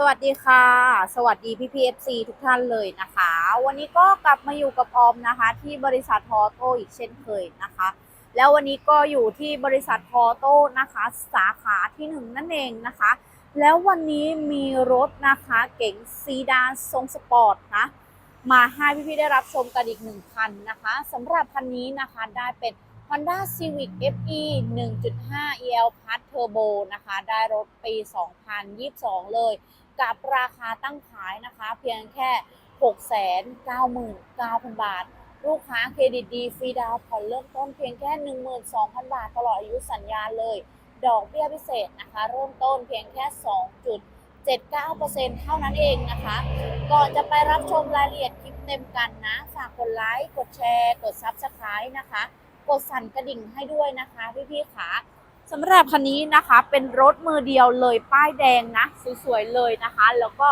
สวัสดีค่ะ สวัสดีพี่พีเอฟซีทุกท่านเลยนะคะ วันนี้ก็กลับมาอยู่กับออมนะคะ ที่บริษัททอโต้อีกเช่นเคยนะคะ แล้ววันนี้ก็อยู่ที่บริษัททอโต้นะคะ สาขาที่หนึ่งนั่นเองนะคะ แล้ววันนี้มีรถนะคะเก๋งซีดานทรงสปอร์ตนะมาให้พี่ๆได้รับชมกันอีกหนึ่งคันนะคะสำหรับคันนี้นะคะได้เป็น Honda Civic FE 1.5 EL Plus Turbo นะคะ ได้รถปี 2022 เลย กับราคาตั้งขายนะคะ เพียงแค่ 699,000 บาท ลูกค้าเครดิตดีฟรีดาวน์ผ่อนเริ่มต้นเพียงแค่ 12,000 บาท ตลอดอายุสัญญาเลย ดอกเบี้ยพิเศษนะคะ เริ่มต้นเพียงแค่ 2.79%เท่านั้นเองนะคะ ก่อนจะไปรับชมรายละเอียดคลิปเต็มกันนะ ฝากกดไลค์ กดแชร์ กด Subscribe นะคะ กดสั่นกระดิ่งให้ด้วยนะคะพี่ๆขาสำหรับคันนี้นะคะเป็นรถมือเดียวเลยป้ายแดงนะสวยๆเลยนะคะ แล้วก็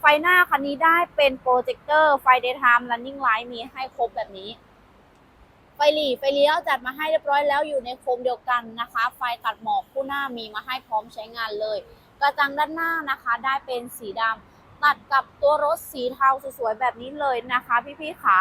ไฟหน้าคันนี้ได้เป็นโปรเจคเตอร์ไฟ daytime running light มีให้ครบแบบนี้ ไฟหลีไฟเลี้ยวจัดมาให้เรียบร้อยแล้วอยู่ในโคมเดียวกันนะคะ ไฟตัดหมอกคู่หน้ามีมาให้พร้อมใช้งานเลย กระจังด้านหน้านะคะได้เป็นสีดำตัดกับตัวรถสีเทาสวยๆแบบนี้เลยนะคะ พี่ๆขา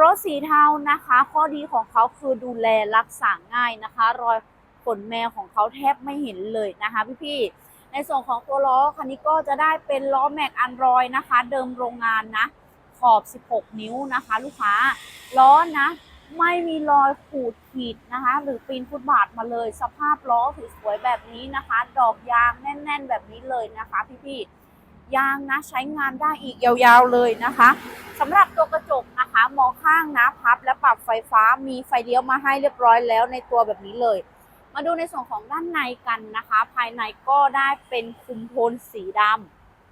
รถสีเทานะคะ ข้อดีของเขาคือดูแลรักษาง่ายนะคะ รอยขนแมวของเขาแทบไม่เห็นเลยนะคะพี่ๆในส่วนของตัวล้อคันนี้ก็จะได้เป็นล้อแม็กอันรอยนะคะ เดิมโรงงานนะขอบ 16 นิ้วนะคะ ลูกค้าล้อนะไม่มีรอยขูดขีดนะคะ หรือปีนฟุตบาทมาเลย สภาพล้อสวยๆแบบนี้นะคะ ดอกยางแน่น ๆ แบบนี้เลยนะคะพี่ๆ ยางนะใช้งานได้อีกยาวๆเลยนะคะสำหรับตัวกระจกนะคะมองข้างนะพับและปรับไฟฟ้ามีไฟเลี้ยวมาให้เรียบร้อยแล้วในตัวแบบนี้เลย มาดูในส่วนของด้านในกันนะคะ ภายในก็ได้เป็นคุมโทนสีด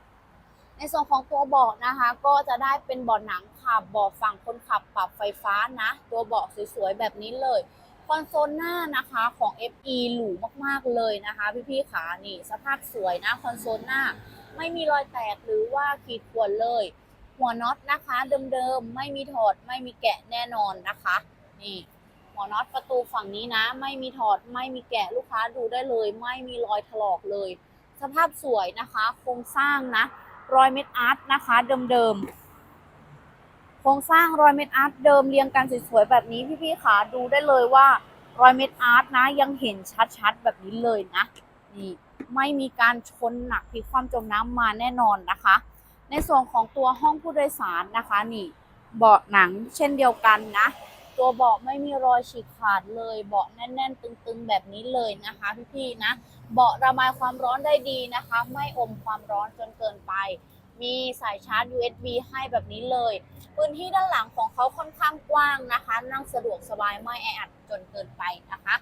ำในส่วนของตัวเบาะนะคะ ก็จะได้เป็นเบาะหนังขับเบาะฝั่งคนขับปรับไฟฟ้านะ ตัวเบาะสวยๆแบบนี้เลยคอนโซลหน้านะคะของ FE หรูมากๆเลยนะคะ พี่ๆขานี่สภาพสวยนะคอนโซลหน้า ไม่มีรอยแตกหรือว่าขีดข่วนเลย หัวน็อตนะคะเดิมๆไม่มีถอดไม่มีแกะแน่นอนนะคะ นี่ หัวน็อตประตูฝั่งนี้นะ ไม่มีถอดไม่มีแกะลูกค้าดูได้เลย ไม่มีรอยถลอกเลย สภาพสวยนะคะ โครงสร้างนะรอยเม็ดอาร์ตนะคะเดิมๆโครงสร้างรอยเม็ดอาร์ตเดิมเรียงกันสวยๆแบบนี้พี่ๆขาดูได้เลยว่ารอยเม็ดอาร์ตนะ ยังเห็นชัดๆแบบนี้เลยนะนี่ ไม่มีการชนหนักพลิกความจมน้ำมาแน่นอนนะคะ ในส่วนของตัวห้องผู้โดยสารนะคะนี่เบาะหนังเช่นเดียวกันนะ ตัวเบาะไม่มีรอยฉีกขาดเลย เบาะแน่น ๆ ตึงๆ แบบนี้เลยนะคะพี่ๆนะเบาะระบายความร้อนได้ดีนะคะ ไม่อมความร้อนจนเกินไป มีสายชาร์จ USB ให้แบบนี้เลย พื้นที่ด้านหลังของเขาค่อนข้างกว้างนะคะ นั่งสะดวกสบายไม่แออัดจนเกินไปนะคะ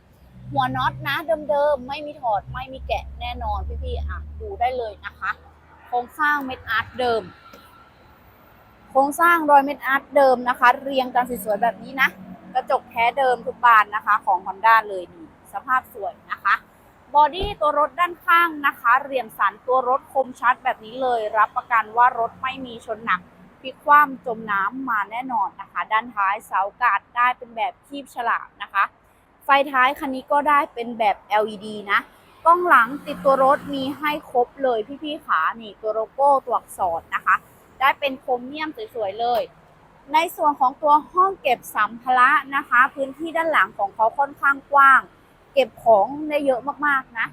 หัวน็อตนะเดิมๆ ไม่มีถอดไม่มีแกะแน่นอนพี่ๆอะดูได้เลยนะคะ โครงสร้างเม็ดอาร์ตเดิม โครงสร้างรอยเม็ดอาร์ตเดิมนะคะ เรียงกันสวยๆแบบนี้นะ กระจกแท้เดิมทุกบานนะคะ ของ Honda เลยนี่สภาพสวยนะคะ บอดี้ตัวรถด้านข้างนะคะ เรียงสันตัวรถคมชัดแบบนี้เลย รับประกันว่ารถไม่มีชนหนักพลิกคว่ำจมน้ำมาแน่นอนนะคะ ด้านท้ายเสากาดได้เป็นแบบคีบฉลากนะคะ ฟท้ายคันนี้ก็ได้เป็นแบบ LED นะ กล้องหลังติดตัวรถมีให้ครบเลยพี่ๆขานี่ตัวโลโก้ตัวอักษรนะคะ ได้เป็นโครเมียมสวยๆเลย ในส่วนของตัวห้องเก็บสัมภาระนะคะ พื้นที่ด้านหลังของเขาค่อนข้างกว้าง เก็บของได้เยอะมากๆนะ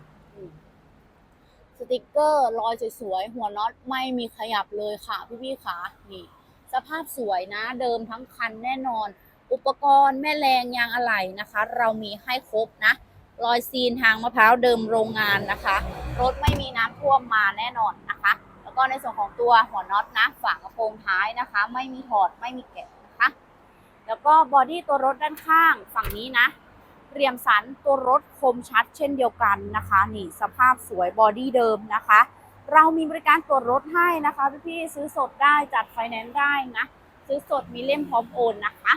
สติกเกอร์รอยสวยๆ หัวน็อตไม่มีขยับเลยค่ะพี่ๆขานี่ สภาพสวยนะ เดิมทั้งคันแน่นอน อุปกรณ์แม่แรงยางอะไหล่นะคะ เรามีให้ครบนะรอยซีนทางมะพร้าวเดิมโรงงานนะคะ รถไม่มีน้ำท่วมมาแน่นอนนะคะ แล้วก็ในส่วนของตัวหัวน็อตนะฝากระโปรงท้ายนะคะ ไม่มีถอดไม่มีแกะนะคะ แล้วก็บอดี้ตัวรถด้านข้างฝั่งนี้นะเรียมสันตัวรถคมชัดเช่นเดียวกันนะคะ นี่สภาพสวยบอดี้เดิมนะคะ เรามีบริการตรวจรถให้นะคะพี่ๆซื้อสดได้จัดไฟแนนซ์ได้นะ ซื้อสดมีเล่มพร้อมโอนนะคะ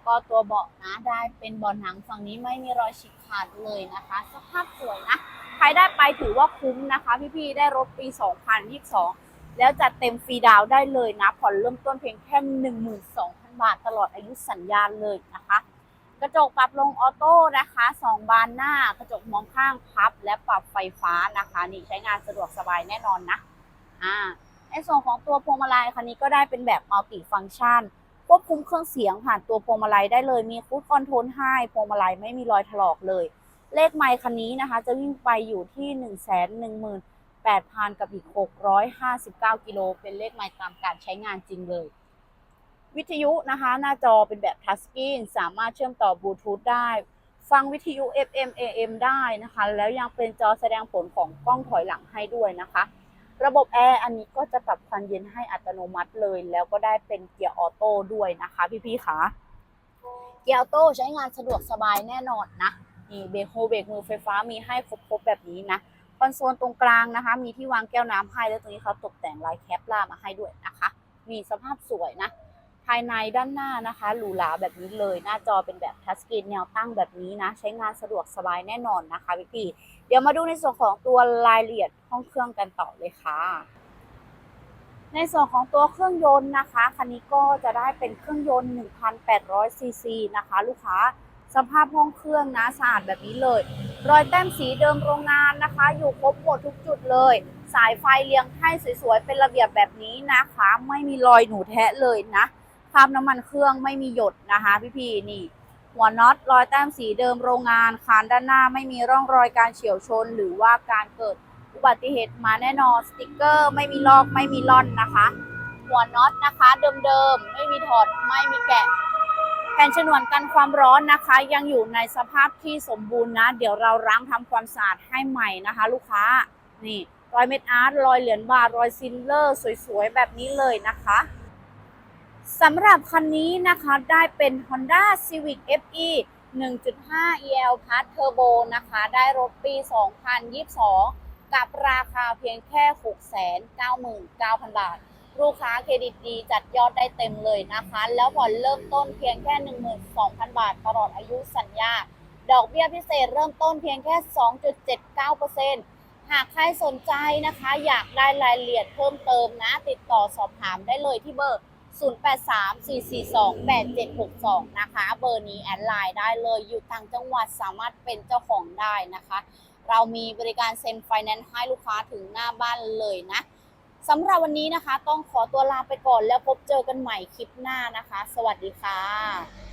แล้วก็ตัวเบาะนะได้เป็นเบาะหนังฝั่งนี้ไม่มีรอยฉีกขาดเลยนะคะ สภาพสวยนะ ใครได้ไปถือว่าคุ้มนะคะ พี่ๆได้รถปี 2022 แล้วจัดเต็มฟรีดาวได้เลยนะ ผ่อนเริ่มต้นเพียงแค่ 12,000 บาทตลอดอายุสัญญาเลยนะคะ กระจกปรับลงออโต้นะคะสองบานหน้ากระจกมองข้างพับ และปรับไฟฟ้านะคะนี่ใช้งานสะดวกสบายแน่นอนนะอ่าในส่วนของตัวพวงมาลัยคันนี้ก็ได้เป็นแบบมัลติฟัง c t ชัน ควบคุมเครื่องเสียงผ่านตัวพวงมาลัยได้เลย มีคูดคอนโทรลให้พวงมาลัยไม่มีรอยถลอกเลย เลขไมค์คันนี้นะคะ จะวิ่งไปอยู่ที่ 1 1 1 8 0 0 0 กับอีก 659 กิโล เป็นเลขไมค์ตามการใช้งานจริงเลย วิทยุนะคะ หน้าจอเป็นแบบทัชสกรีนสามารถเชื่อมต่อบลูทูธได้ ฟังวิทยุ FM AM ได้นะคะ แล้วยังเป็นจอแสดงผลของกล้องถอยหลังให้ด้วยนะคะ ระบบแอร์อันนี้ก็จะปรับความเย็นให้อัตโนมัติเลย แล้วก็ได้เป็นเกียร์ออโต้ด้วยนะคะพี่ๆคะเกียร์ออโต้ใช้งานสะดวกสบายแน่นอนนะนี่เบรกโฮเบรกมือไฟฟ้ามีให้ครบๆแบบนี้นะคอนโซลตรงกลางนะคะ มีที่วางแก้วน้ำให้แล้วตรงนี้เขาตกแต่งลายแคปล่ามาให้ด้วยนะคะ มีสภาพสวยนะายในด้านหน้านะคะหรูหราแบบนี้เลย หน้าจอเป็นแบบทัชสกรีนแนวตั้งแบบนี้นะ ใช้งานสะดวกสบายแน่นอนนะคะพี่พี่เดี๋ยวมาดูในส่วนของตัวรายละเอียดห้องเครื่องกันต่อเลยค่ะ ในส่วนของตัวเครื่องยนต์นะคะคันนี้ก็จะได้เป็นเครื่องยนต์ 1,800 ซีซีนะคะ ลูกค้าสภาพห้องเครื่องนะสะอาดแบบนี้เลย รอยแต้มสีเดิมโรงงานนะคะ อยู่ครบหมดทุกจุดเลย สายไฟเรียงให้สวยๆ เป็นระเบียบแบบนี้นะคะ ไม่มีรอยหนูแทะเลยนะ คราบน้ำมันเครื่องไม่มีหยดนะคะพี่ๆนี่ หัวน็อตรอยแต้มสีเดิมโรงงานคานด้านหน้าไม่มีร่องรอยการเฉียวชน หรือว่าการเกิดอุบัติเหตุมาแน่นอนสติกเกอร์ไม่มีลอกไม่มีล่อนนะคะ หัวน็อตนะคะเดิมๆไม่มีถอดไม่มีแกะแผ่นฉนวนกันความร้อนนะคะ ยังอยู่ในสภาพที่สมบูรณ์นะ เดี๋ยวเราล้างทำความสะอาดให้ใหม่นะคะ ลูกค้านี่รอยเม็ดอาร์ตรอยเหรียญบาทรอยซิลเลอร์ สวยๆ แบบนี้เลยนะคะ สำหรับคันนี้นะคะได้เป็น Honda Civic FE 1.5 EL Plus Turbo นะคะ ได้รถปี 2022 กับราคาเพียงแค่ 699,000 บาท ลูกค้าเครดิตดีจัดยอดได้เต็มเลยนะคะ แล้วผ่อนเริ่มต้นเพียงแค่ 12,000 บาท ตลอดอายุสัญญา ดอกเบี้ยพิเศษเริ่มต้นเพียงแค่ 2.79%หากใครสนใจนะคะ อยากได้รายละเอียดเพิ่มเติมนะ ติดต่อสอบถามได้เลยที่เบอร์ 0834428762 นะคะ เบอร์นี้แอดไลน์ได้เลยอยู่ต่างจังหวัดสามารถเป็นเจ้าของได้นะคะ เรามีบริการเซ็นไฟแนนซ์ให้ลูกค้าถึงหน้าบ้านเลยนะสำหรับวันนี้นะคะ ต้องขอตัวลาไปก่อนแล้วพบเจอกันใหม่คลิปหน้านะคะ สวัสดีค่ะ